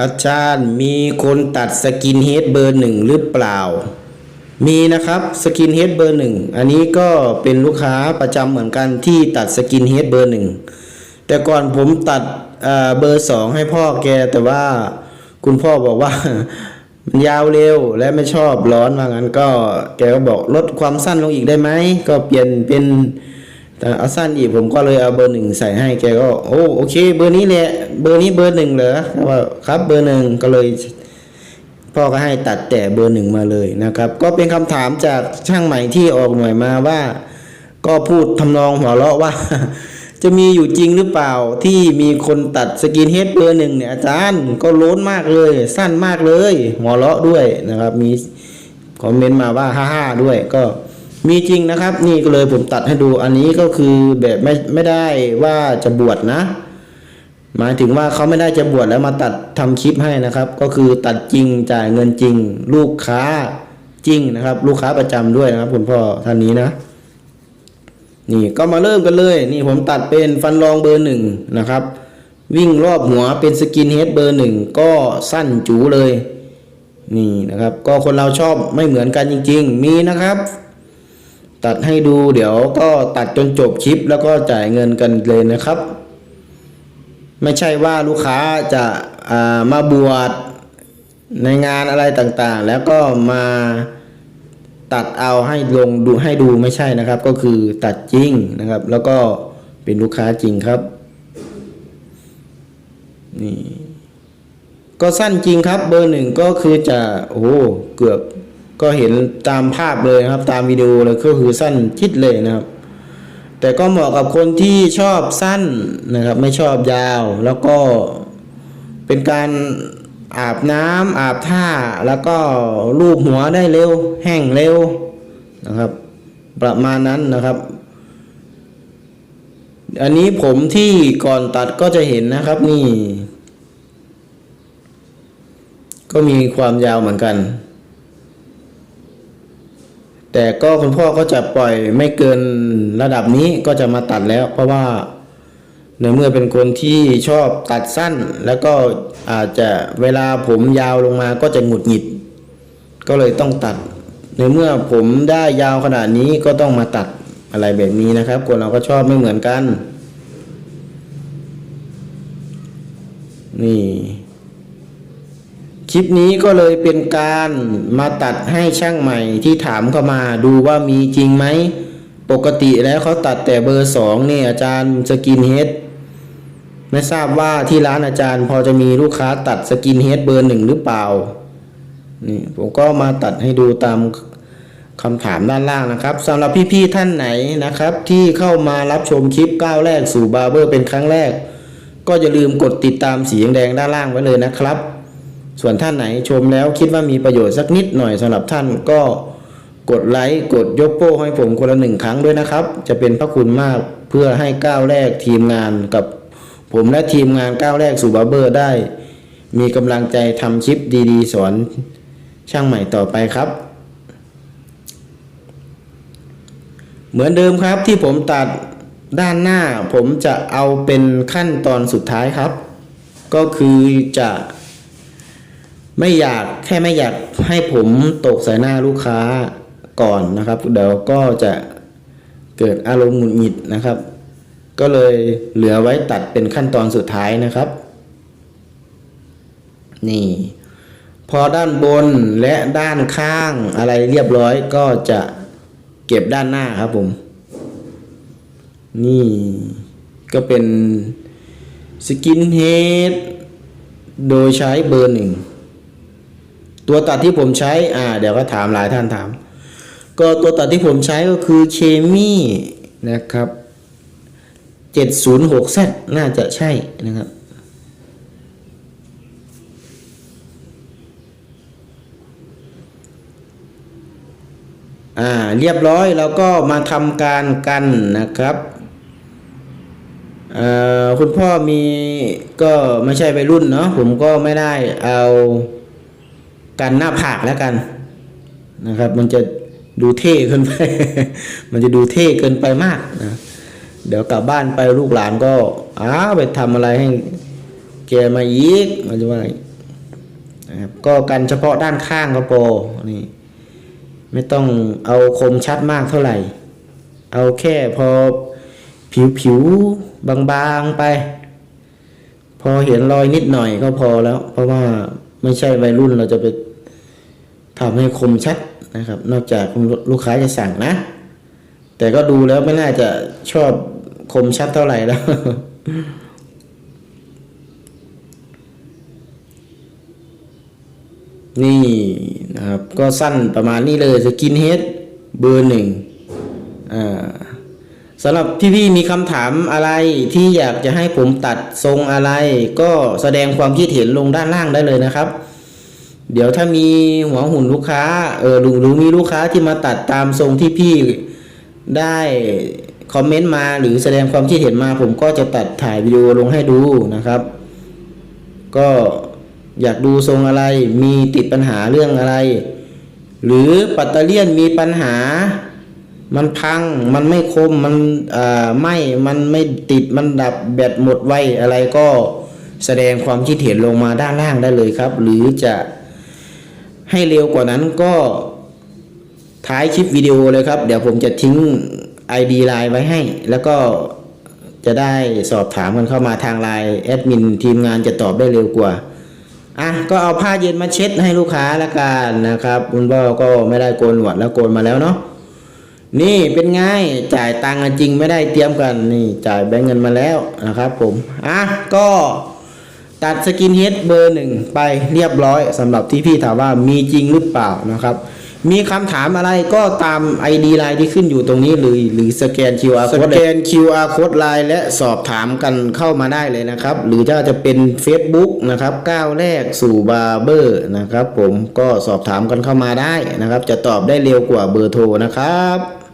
อาจารย์มีคนตัดสกินเฮดเบอร์หนึ่งหรือเปล่า มีนะครับสกินเฮดเบอร์หนึ่งอันนี้ก็เป็นลูกค้าประจำเหมือนกันที่ตัดสกินเฮดเบอร์หนึ่งแต่ก่อนผมตัดเบอร์สองให้พ่อแกแต่ว่าคุณพ่อบอกว่ามันยาวเร็วและไม่ชอบร้อนว่างั้นก็แกก็บอกลดความสั้นลงอีกได้ไหมก็เปลี่ยนเป็น แต่เอาสั้นอีกผมก็เลยเอาเบอร์หนึ่งใส่ให้แกก็โอ้โอเค เบอร์นี้แหละเบอร์นี้เบอร์หนึ่งเหรอว่าครับเบอร์หนึ่งก็เลย พ่อก็ให้ตัดแต่เบอร์หนึ่งมาเลยนะครับ ก็เป็นคำถามจากช่างใหม่ที่ออกหน่วยมาว่า ก็พูดทำนองหัวเราะว่า จะมีอยู่จริงหรือเปล่าที่มีคนตัดสกินเฮดเบอร์หนึ่งเนี่ยอาจารย์ก็โล้นมากเลย สั้นมากเลยหัวเราะด้วยนะครับ มีคอมเมนต์มาว่าฮ่าๆด้วยก็ มีจริงนะครับ นี่ก็เลยผมตัดให้ดูอันนี้ก็คือแบบไม่ไม่ได้ว่าจะบวชนะ หมายถึงว่าเขาไม่ได้จะบวชแล้วมาตัดทำคลิปให้นะครับ ก็คือตัดจริงจ่ายเงินจริง ลูกค้าจริงนะครับ ลูกค้าประจำด้วยนะครับ คุณพ่อท่านนี้นะ นี่ก็มาเริ่มกันเลย นี่ผมตัดเป็นฟันรองเบอร์หนึ่งนะครับ วิ่งรอบหัวเป็นสกินเฮดเบอร์หนึ่งก็สั้นจูเลยนี่นะครับ ก็คนเราชอบไม่เหมือนกันจริง ๆ มีนะครับ ตัดให้ดูเดี๋ยวก็ตัดจนจบคลิปแล้วก็จ่ายเงินกันเลยนะครับ ไม่ใช่ว่าลูกค้าจะามาบวชในงานอะไรต่างๆ แล้วก็มาตัดเอาให้ลงดูให้ดูไม่ใช่นะครับ ก็คือตัดจริงนะครับ แล้วก็เป็นลูกค้าจริงครับนี่ก็สั้นจริงครับเบอร์หนึ่งก็คือจะโอ้เกือบ ก็เห็นตามภาพเลยนะครับ ตามวิดีโอเลยก็คือสั้นชิดเลยนะครับ แต่ก็เหมาะกับคนที่ชอบสั้นนะครับ ไม่ชอบยาวแล้วก็เป็นการอาบน้ำอาบท่าแล้วก็ลูบหัวได้เร็ว แห้งเร็วนะครับ ประมาณนั้นนะครับ อันนี้ผมที่ก่อนตัดก็จะเห็นนะครับนี่ ก็มีความยาวเหมือนกัน แต่ก็คุณพ่อก็จะปล่อยไม่เกินระดับนี้ก็จะมาตัดแล้ว เพราะว่าในเมื่อเป็นคนที่ชอบตัดสั้น แล้วก็อาจจะเวลาผมยาวลงมาก็จะหงุดหงิด ก็เลยต้องตัด ในเมื่อผมได้ยาวขนาดนี้ก็ต้องมาตัดอะไรแบบนี้นะครับ คนเราก็ชอบไม่เหมือนกัน นี่ คลิปนี้ก็เลยเป็นการมาตัดให้ช่างใหม่ที่ถามเข้ามาดูว่ามีจริงไหม ปกติแล้วเขาตัดแต่เบอร์สองเนี่ยอาจารย์สกินเฮดไม่ทราบว่าที่ร้านอาจารย์พอจะมีลูกค้าตัดสกินเฮดเบอร์หนึ่งหรือเปล่านี่ผมก็มาตัดให้ดูตามคำถามด้านล่างนะครับสำหรับพี่ๆท่านไหนนะครับ ที่เข้ามารับชมคลิปก้าวแรกสู่บาร์เบอร์เป็นครั้งแรก ก็อย่าลืมกดติดตามสีแดงด้านล่างไว้เลยนะครับ ส่วนท่านไหนชมแล้วคิดว่ามีประโยชน์สักนิดหน่อยสำหรับท่านก็กดไลค์กดยกโป้ให้ผมคนละหนึ่งครั้งด้วยนะครับ จะเป็นพระคุณมากเพื่อให้ก้าวแรกทีมงานกับผมและทีมงานก้าวแรกสู่บาร์เบอร์ได้ มีกำลังใจทำคลิปดีๆ สอนช่างใหม่ต่อไปครับ เหมือนเดิมครับที่ผมตัดด้านหน้าผมจะเอาเป็นขั้นตอนสุดท้ายครับ ก็คือจะ ไม่อยากแค่ไม่อยากให้ผมตกใส่หน้าลูกค้าก่อนนะครับ เดี๋ยวก็จะเกิดอารมณ์หงุดหงิดนะครับ ก็เลยเหลือไว้ตัดเป็นขั้นตอนสุดท้ายนะครับ นี่ พอด้านบนและด้านข้างอะไรเรียบร้อยก็จะเก็บด้านหน้าครับผม นี่ก็เป็นสกินเฮดโดยใช้เบอร์หนึ่ง ตัวตัดที่ผมใช้อ่าเดี๋ยวก็ถามหลายท่านถาม ก็ตัวตัดที่ผมใช้ก็คือเคมีนะครับ 706Z น่าจะใช่นะครับอ่าเรียบร้อยแล้วก็มาทำการกันนะครับคุณพ่อมีก็ไม่ใช่วัยรุ่นเนาะผมก็ไม่ได้เอา กันหน้าผากแล้วกันนะครับ มันจะดูเท่เกินไป มันจะดูเท่เกินไปมากนะเดี๋ยวกลับบ้านไปลูกหลานก็อ้าไปทำอะไรให้แกมาอีกมันจะว่าไงนะครับก็กันเฉพาะด้านข้างก็พอนี่ไม่ต้องเอาคมชัดมากเท่าไหร่ เอาแค่พอผิวผิวบางๆไป พอเห็นรอยนิดหน่อยก็พอแล้ว เพราะว่าไม่ใช่วัยรุ่นเราจะไป ทำให้คมชัดนะครับ นอกจากลูกค้าจะสั่งนะ แต่ก็ดูแล้วไม่น่าจะชอบคมชัดเท่าไหร่แล้วนี่นะครับก็สั้นประมาณนี้เลยสกินเฮดเบอร์หนึ่งอ่าสำหรับพี่พี่ๆมีคำถามอะไรที่อยากจะให้ผมตัดทรงอะไร ก็แสดงความคิดเห็นลงด้านล่างได้เลยนะครับ เดี๋ยวถ้ามีหัวหุ่นลูกค้าเออหรือมีลูกค้าที่มาตัดตามทรงที่พี่ได้คอมเมนต์มาหรือแสดงความคิดเห็นมา ผมก็จะตัดถ่ายวิดีโอลงให้ดูนะครับ ก็อยากดูทรงอะไรมีติดปัญหาเรื่องอะไร หรือปัตเตอร์เลียนมีปัญหา มันพังมันไม่คมมันอ่าไหมมันไม่ติดมันดับแบตหมดไวอะไรก็แสดงความคิดเห็นลงมาด้านล่างได้เลยครับ หรือจะ ให้เร็วกว่านั้นก็ท้ายคลิปวิดีโอเลยครับ เดี๋ยวผมจะทิ้ง ID ไลน์ไว้ให้ แล้วก็จะได้สอบถามกันเข้ามาทางไลน์แอดมินทีมงานจะตอบได้เร็วกว่าอะก็เอาผ้าเย็นมาเช็ดให้ลูกค้าละกันนะครับ คุณพ่อก็ไม่ได้โกนหวดแล้วโกนมาแล้วเนาะนี่เป็นไงจ่ายตังค์จริงไม่ได้เตรียมกันนี่จ่ายแบงก์เงินมาแล้วนะครับ ผมอะก็ ตัดสกินเฮดเบอร์หนึ่งไปเรียบร้อยสำหรับที่พี่ถามว่ามีจริงหรือเปล่านะครับ มีคำถามอะไรก็ตาม ID ไลน์ที่ขึ้นอยู่ตรงนี้เลยหรือสแกน QR code สแกน QR code ไลน์และสอบถามกันเข้ามาได้เลยนะครับ หรือถ้าจะเป็น Facebook นะครับก้าวแรกสู่บาร์เบอร์นะครับ ผมก็สอบถามกันเข้ามาได้นะครับ จะตอบได้เร็วกว่าเบอร์โทรนะครับ